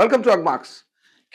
Welcome to Agmax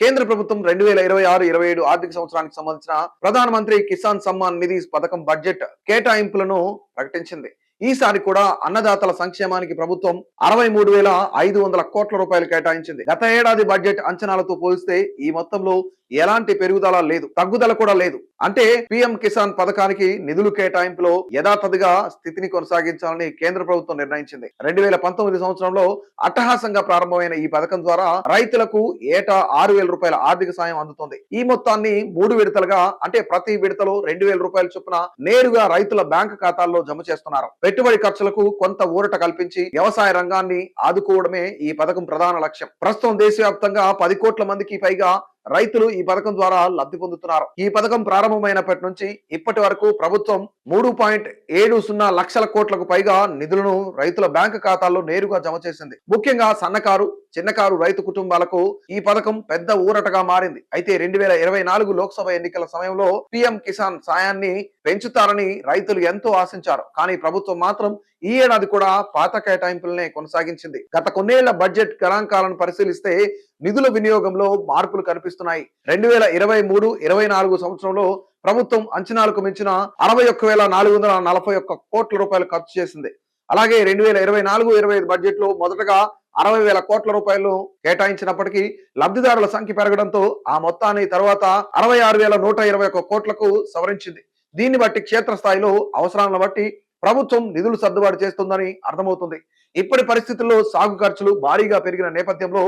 కేంద్ర ప్రభుత్వం రెండు వేల ఇరవై ఆరు ఇరవై ఏడు ఆర్థిక సంవత్సరానికి సంబంధించిన ప్రధానమంత్రి కిసాన్ సమ్మాన్ నిధి పథకం బడ్జెట్ కేటాయింపులను ప్రకటించింది. ఈసారి కూడా అన్నదాతల సంక్షేమానికి ప్రభుత్వం అరవై మూడు వేల ఐదు వందల కోట్ల రూపాయలు కేటాయించింది. గత ఏడాది బడ్జెట్ అంచనాలతో పోలిస్తే ఈ మొత్తంలో ఎలాంటి పెరుగుదల లేదు తగ్గుదల కూడా లేదు. అంటే పిఎం కిసాన్ పథకానికి నిధులు కేటాయింపులో యథాతథిగా స్థితిని కొనసాగించాలని కేంద్ర ప్రభుత్వం నిర్ణయించింది. రెండు వేల పంతొమ్మిది సంవత్సరంలో అట్టహాసంగా ప్రారంభమైన ఈ పథకం ద్వారా రైతులకు ఏటా ఆరు వేల రూపాయల ఆర్థిక సాయం అందుతుంది. ఈ మొత్తాన్ని మూడు విడతలుగా అంటే ప్రతి విడతలో రెండు వేల రూపాయల చొప్పున నేరుగా రైతుల బ్యాంక్ ఖాతాల్లో జమ చేస్తున్నారు. పెట్టుబడి ఖర్చులకు కొంత ఊరట కల్పించి వ్యవసాయ రంగాన్ని ఆదుకోవడమే ఈ పథకం ప్రధాన లక్ష్యం. ప్రస్తుతం దేశవ్యాప్తంగా పది కోట్ల మందికి పైగా రైతులు ఈ పథకం ద్వారా లబ్ధి పొందుతున్నారు. ఈ పథకం ప్రారంభమైనప్పటి నుంచి ఇప్పటి వరకు ప్రభుత్వం మూడు పాయింట్ ఏడు సున్నా లక్షల కోట్లకు పైగా నిధులను రైతుల బ్యాంకు ఖాతాల్లో నేరుగా జమ చేసింది. ముఖ్యంగా సన్నకారు చిన్నకారు రైతు కుటుంబాలకు ఈ పథకం పెద్ద ఊరటగా మారింది. అయితే రెండు వేల ఇరవై నాలుగు లోక్సభ ఎన్నికల సమయంలో పిఎం కిసాన్ సాయాన్ని పెంచుతారని రైతులు ఎంతో ఆశించారు. కానీ ప్రభుత్వం మాత్రం ఈ ఏడాది కూడా పాత కేటాయింపులనే కొనసాగించింది. గత కొన్నేళ్ళ బడ్జెట్ గణాంకాలను పరిశీలిస్తే నిధుల వినియోగంలో మార్పులు కనిపిస్తున్నాయి. రెండు వేల ఇరవై మూడు ఇరవై నాలుగు సంవత్సరంలో ప్రభుత్వం అంచనాలకు మించిన అరవై ఒక్క వేల నాలుగు వందల నలభై ఒక్క కోట్ల రూపాయలు ఖర్చు చేసింది. అలాగే రెండు వేల ఇరవై నాలుగు ఇరవై ఐదు బడ్జెట్లో మొదటగా అరవై వేల కోట్ల రూపాయలు కేటాయించినప్పటికీ లబ్ధిదారుల సంఖ్య పెరగడంతో ఆ మొత్తాన్ని తర్వాత అరవై ఆరు వేల నూట ఇరవై ఒక్క కోట్లకు సవరించింది. దీన్ని బట్టి క్షేత్రస్థాయిలో అవసరాలను బట్టి ప్రభుత్వం నిధులు సర్దుబాటు చేస్తుందని అర్థమవుతుంది. ఇప్పటి పరిస్థితుల్లో సాగు ఖర్చులు భారీగా పెరిగిన నేపథ్యంలో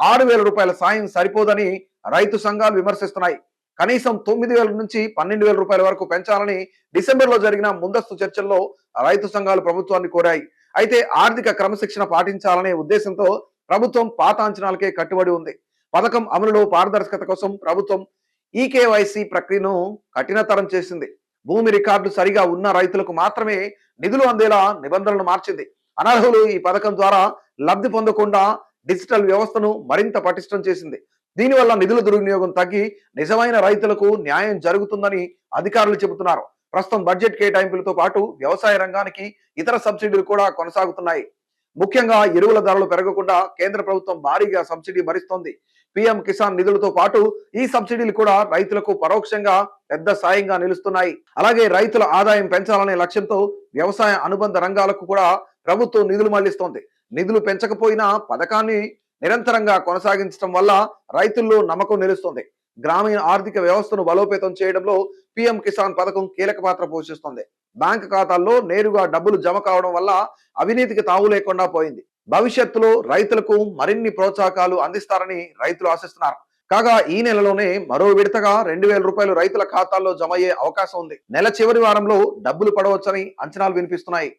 ఆరు వేల రూపాయల సాయం సరిపోదని రైతు సంఘాలు విమర్శిస్తున్నాయి. కనీసం తొమ్మిది వేల నుంచి పన్నెండు వేల రూపాయల వరకు పెంచాలని డిసెంబర్లో జరిగిన ముందస్తు చర్చల్లో రైతు సంఘాలు ప్రభుత్వాన్ని కోరాయి. అయితే ఆర్థిక క్రమశిక్షణ పాటించాలనే ఉద్దేశంతో ప్రభుత్వం పాత అంచనాలకే కట్టుబడి ఉంది. పథకం అమలులో పారదర్శకత కోసం ప్రభుత్వం ఈకేవైసీ ప్రక్రియను కఠినతరం చేసింది. భూమి రికార్డు సరిగా ఉన్న రైతులకు మాత్రమే నిధులు అందేలా నిబంధనలు మార్చింది. అనర్హులు ఈ పథకం ద్వారా లబ్ధి పొందకుండా డిజిటల్ వ్యవస్థను మరింత పటిష్టం చేసింది. దీనివల్ల నిధుల దుర్వినియోగం తగ్గి నిజమైన రైతులకు న్యాయం జరుగుతుందని అధికారులు చెబుతున్నారు. ప్రస్తుతం బడ్జెట్ కేటాయింపులతో పాటు వ్యవసాయ రంగానికి ఇతర సబ్సిడీలు కూడా కొనసాగుతున్నాయి. ముఖ్యంగా ఎరువుల ధరలు పెరగకుండా కేంద్ర ప్రభుత్వం భారీగా సబ్సిడీ భరిస్తోంది. పిఎం కిసాన్ నిధులతో పాటు ఈ సబ్సిడీలు కూడా రైతులకు పరోక్షంగా పెద్ద సాయంగా నిలుస్తున్నాయి. అలాగే రైతుల ఆదాయం పెంచాలనే లక్ష్యంతో వ్యవసాయ అనుబంధ రంగాలకు కూడా ప్రభుత్వం నిధులు మళ్ళిస్తోంది. నిధులు పెంచకపోయినా పథకాన్ని నిరంతరంగా కొనసాగించడం వల్ల రైతుల్లో నమ్మకం నిలుస్తుంది. గ్రామీణ ఆర్థిక వ్యవస్థను బలోపేతం చేయడంలో పిఎం కిసాన్ పథకం కీలక పాత్ర పోషిస్తుంది. బ్యాంక్ ఖాతాల్లో నేరుగా డబ్బులు జమ కావడం వల్ల అవినీతికి తావు లేకుండా పోయింది. భవిష్యత్తులో రైతులకు మరిన్ని ప్రోత్సాహకాలు అందిస్తారని రైతులు ఆశిస్తున్నారు. కాగా ఈ నెలలోనే మరో విడతగా రెండు వేల రూపాయలు రైతుల ఖాతాల్లో జమ అయ్యే అవకాశం ఉంది. నెల చివరి వారంలో డబ్బులు పడవచ్చని అంచనాలు వినిపిస్తున్నాయి.